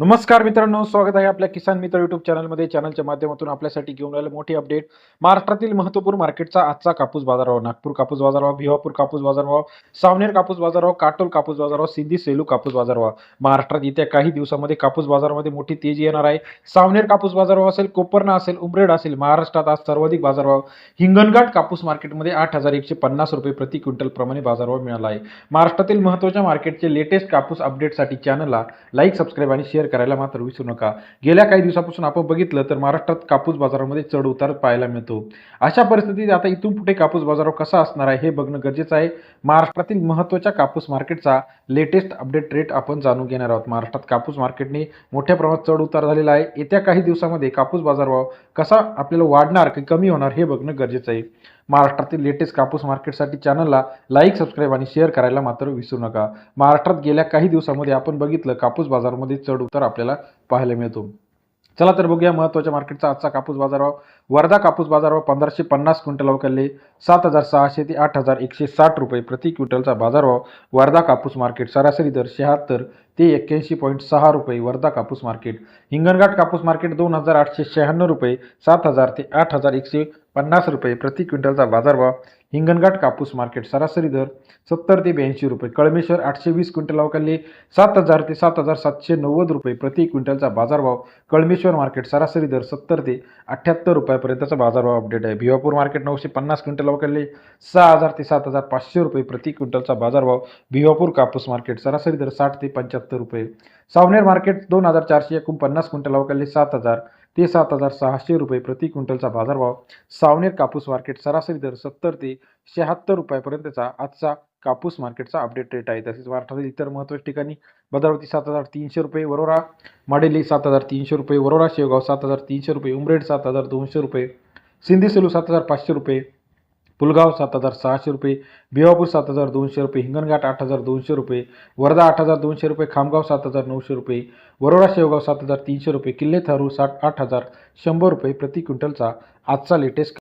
नमस्कार मित्रांनो स्वागत आहे आपल्या किसान मित्र युट्यूब चॅनलमध्ये चॅनलच्या माध्यमातून आपल्यासाठी घेऊन आलेलं मोठी अपडेट महाराष्ट्रातील महत्त्वपूर्ण मार्केटचा आजचा कापूस बाजारभाव. नागपूर कापूस बाजारभाव भिवापूर कापूस बाजारभाव सावनेर कापूस बाजारभाव काटोल कापूस बाजारभाव सिंधी सेलू कापूस बाजारभाव. महाराष्ट्रात येत्या काही दिवसामध्ये कापूस बाजारामध्ये मोठी तेजी येणार आहे. सावनेर कापूस बाजारभाव असेल कोपरना असेल उमरेड असेल महाराष्ट्रात आज सर्वाधिक बाजारभाव. हिंगणघाट कापूस मार्केटमध्ये आठ हजार एकशे पन्नास रुपये प्रति क्विंटल प्रमाणे बाजारभाव मिळाला आहे. महाराष्ट्रातील महत्त्वाच्या मार्केटचे लेटेस्ट कापूस अपडेटसाठी चॅनलला लाईक सबस्क्राईब आणि शेअर करायला मात्र विसरू नका. गेल्या काही दिवसापासून आपण बघितलं तर महाराष्ट्रात कापूस बाजारामध्ये चढ उतार पाहायला मिळतो. अशा परिस्थितीत आता इथून पुढे कापूस बाजार कसा असणार आहे हे बघणं गरजेचं आहे. महाराष्ट्रातील महत्त्वाच्या कापूस मार्केटचा लेटेस्ट अपडेट रेट आपण जाणून घेणार आहोत. महाराष्ट्रात कापूस मार्केटने मोठ्या प्रमाणात चढ उतार झालेला आहे. येत्या काही दिवसामध्ये कापूस बाजारभाव कसा आपल्याला वाढणार की कमी होणार हे बघणं गरजेचं आहे. महाराष्ट्रातील लेटेस्ट कापूस मार्केटसाठी चॅनलला लाईक सबस्क्राईब आणि शेअर करायला मात्र विसरू नका. महाराष्ट्रात गेल्या काही दिवसामध्ये आपण बघितलं कापूस बाजारामध्ये चढ उतार आपल्याला पाहायला मिळतो. चला तर बघूया महत्त्वाच्या मार्केटचा आजचा कापूस बाजारभाव. वर्धा कापूस बाजारभाव पंधराशे पन्नास क्विंटल अवकाले सात हजार सहाशे ते आठ हजार एकशे साठ रुपये प्रति क्विंटलचा बाजारभाव. वर्धा कापूस मार्केट सरासरी दर शहात्तर ते एक्क्याऐंशी पॉईंट सहा रुपये वर्धा कापूस मार्केट. हिंगणघाट कापूस मार्केट दोन हजार आठशे शहाण्णव रुपये सात हजार ते आठ हजार एकशे पन्नास रुपये प्रति क्विंटलचा बाजारभाव हिंगणघाट कापूस मार्केट सरासरी दर सत्तर ते ब्याऐंशी रुपये कळमेश्वर आठशे वीस क्विंटल अवकाली सात हजार ते सात हजार सातशे नव्वद रुपये प्रति क्विंटलचा बाजारभाव कळमेश्वर मार्केट सरासरी दर सत्तर ते अठ्ठ्याहत्तर रुपयापर्यंतचा बाजारभाव अपडेट आहे. भिवापूर मार्केट नऊशे पन्नास क्विंटल अवकाली सहा हजार ते सात हजार पाचशे रुपये प्रति क्विंटलचा बाजारभाव भिवापूर कापूस मार्केट सरासरी दर साठ ते पंच्याहत्तर रुपये. सावनेर मार्केट दोन हजार चारशे एकोणपन्नास क्विंटल अवकाली सात हजार ते सात हजार सहाशे रुपये प्रति क्विंटलचा बाजारभाव. सावनेर कापूस मार्केट सरासरी दर सत्तर ते शहात्तर रुपयापर्यंतचा आजचा कापूस मार्केटचा अपडेट रेट आहे. तसेच महाराष्ट्रातील इतर महत्त्वाच्या ठिकाणी भद्रावती सात हजार तीनशे रुपये वरोरा माडेली सात हजार तीनशे रुपये वरोरा शेवगाव सात हजार तीनशे रुपये उमरेड सात हजार दोनशे रुपये सिंधी सेलू सात हजार पाचशे रुपये पुलगाव सात हजार सहाशे रुपये भिवापूर सात हजार दोनशे रुपये हिंगणघाट आठ हजार दोनशे रुपये वर्धा आठ हजार दोनशे रुपये खामगाव सात हजार नऊशे रुपये वरोडा शेवगाव सात हजार तीनशे रुपये किल्ले थारू साठ आठ हजार शंभर रुपये प्रति क्विंटलचा आजचा लेटेस्ट